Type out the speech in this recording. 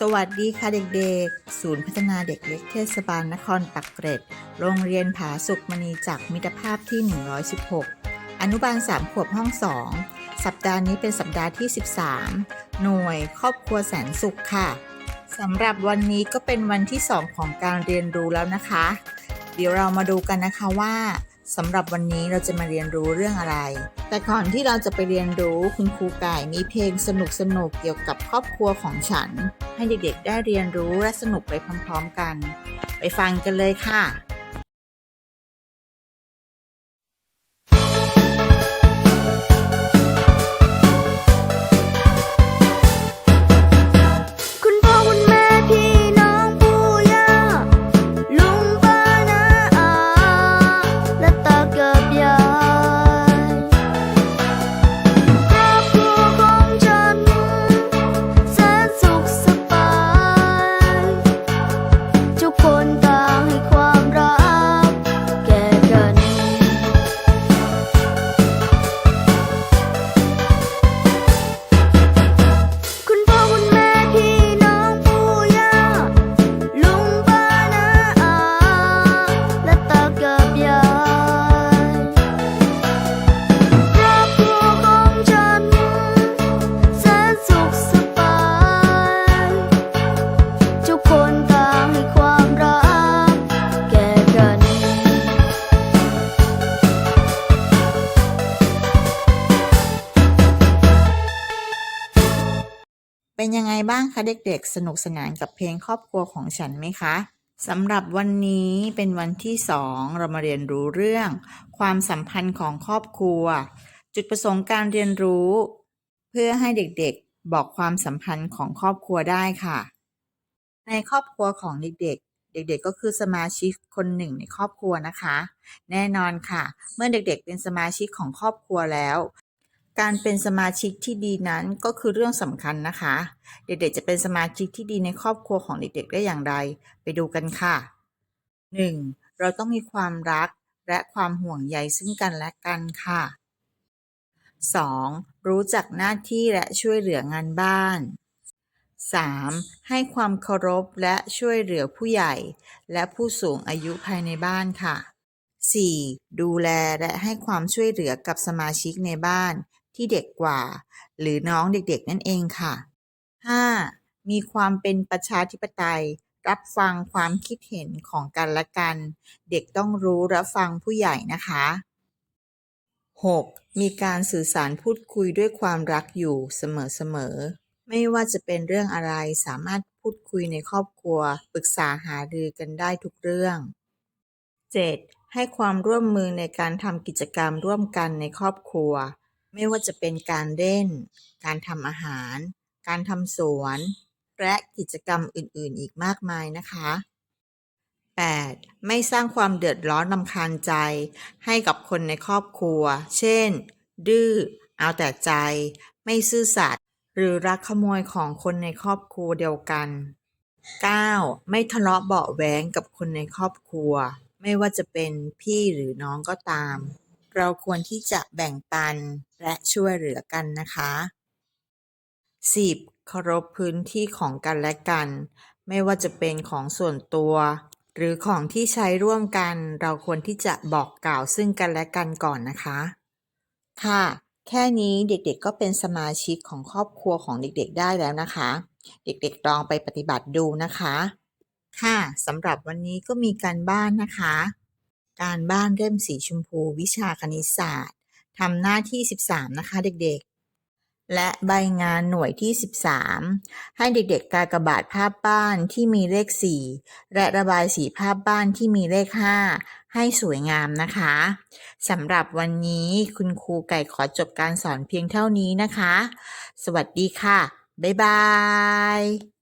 สวัสดีค่ะเด็กๆ ศูนย์พัฒนาเด็กเล็กเทศบาลนครปักเกร็ด โรงเรียนผาสุกมณีจากมิตรภาพที่ 116 อนุบาล 3 ขวบห้อง 2 สัปดาห์นี้เป็นสัปดาห์ที่ 13 หน่วยครอบครัวแสนสุขค่ะ สำหรับวันนี้ก็เป็นวันที่ 2 ของการเรียนรู้แล้วนะคะ เดี๋ยวเรามาดูกันนะคะว่า สำหรับวันนี้เราจะมาเรียนรู้เรื่องอะไร แต่ก่อนที่เราจะไปเรียนรู้คุณครูไก่มีเพลงสนุกๆเกี่ยวกับครอบครัวของฉัน ให้เด็กๆได้เรียนรู้และสนุกไปพร้อมๆกัน ไปฟังกันเลยค่ะ เป็นยังไงบ้างคะเด็กๆ สนุกสนานกับเพลงครอบครัวของฉันไหมคะสำหรับวันนี้เป็นวันที่สองเรามาเรียนรู้เรื่อง ความสัมพันธ์ของครอบครัว จุดประสงค์การเรียนรู้ เพื่อให้เด็กๆ บอกความสัมพันธ์ของครอบครัวได้ค่ะ ในครอบครัวของเด็กๆเด็กๆ ก็คือสมาชิกคนหนึ่งในครอบครัวนะคะ แน่นอนค่ะ เมื่อเด็กๆ เป็นสมาชิกของครอบครัวแล้ว การเป็นสมาชิกที่ดีนั้นก็คือเรื่องสำคัญนะคะ เด็กๆจะเป็นสมาชิกที่ดีในครอบครัวของเด็กๆได้อย่างไร ไปดูกันค่ะ 1. เราต้องมีความรักและความห่วงใยซึ่งกันและกันค่ะ 2. รู้จักหน้าที่และช่วยเหลืองานบ้าน 3. ให้ความเคารพและช่วยเหลือผู้ใหญ่ และผู้สูงอายุภายในบ้านค่ะ 4. ดูแลและให้ความช่วยเหลือกับสมาชิกในบ้าน ที่เด็กกว่า หรือน้องเด็กๆ นั่นเองค่ะ 5. มีความเป็นประชาธิปไตย รับฟังความคิดเห็นของกันและกัน เด็กต้องรู้รับฟังผู้ใหญ่นะคะ 6. มีการสื่อสารพูดคุยด้วยความรักอยู่เสมอๆ ไม่ว่าจะเป็นเรื่องอะไรสามารถพูดคุยในครอบครัว ปรึกษาหารือกันได้ทุกเรื่อง 7. ให้ความร่วมมือในการทำกิจกรรมร่วมกันในครอบครัว ไม่ว่าจะเป็นการเล่น การทำอาหาร การทำสวน และกิจกรรมอื่นๆ อีกมากมายนะคะ 8. ไม่สร้างความเดือดร้อนนำคาญใจ ให้กับคนในครอบครัว เช่น ดื้อ เอาแต่ใจ ไม่ซื่อสัตย์ หรือรักขโมยของคนในครอบครัวเดียวกัน 9. ไม่ทะเลาะเบาะแว้งกับคนในครอบครัว ไม่ว่าจะเป็นพี่หรือน้องก็ตาม เราควรที่จะแบ่งปันและช่วยเหลือกันนะคะ 10. เคารพพื้นที่ของกันและกัน ไม่ว่าจะเป็นของส่วนตัว หรือของที่ใช้ร่วมกัน เราควรที่จะบอกกล่าวซึ่งกันและกันก่อนนะคะ ค่ะ แค่นี้เด็กๆก็เป็นสมาชิกของครอบครัวของเด็กๆ ได้แล้วนะคะ เด็กๆลองไปปฏิบัติดูนะคะ ค่ะสำหรับวันนี้ก็มีการบ้านนะคะ การบ้านเล่มสีชมพู วิชาคณิตศาสตร์ทำหน้าที่ 13 นะคะเด็กๆ และใบงานหน่วยที่ 13 ให้เด็กๆ กากบาทภาพบ้านที่มีเลข 4 และระบายสีภาพบ้านที่มีเลข 5 ให้สวยงามนะคะสำหรับวันนี้คุณครูไก่ขอจบการสอนเพียงเท่านี้นะคะ สวัสดีค่ะ บ๊ายบาย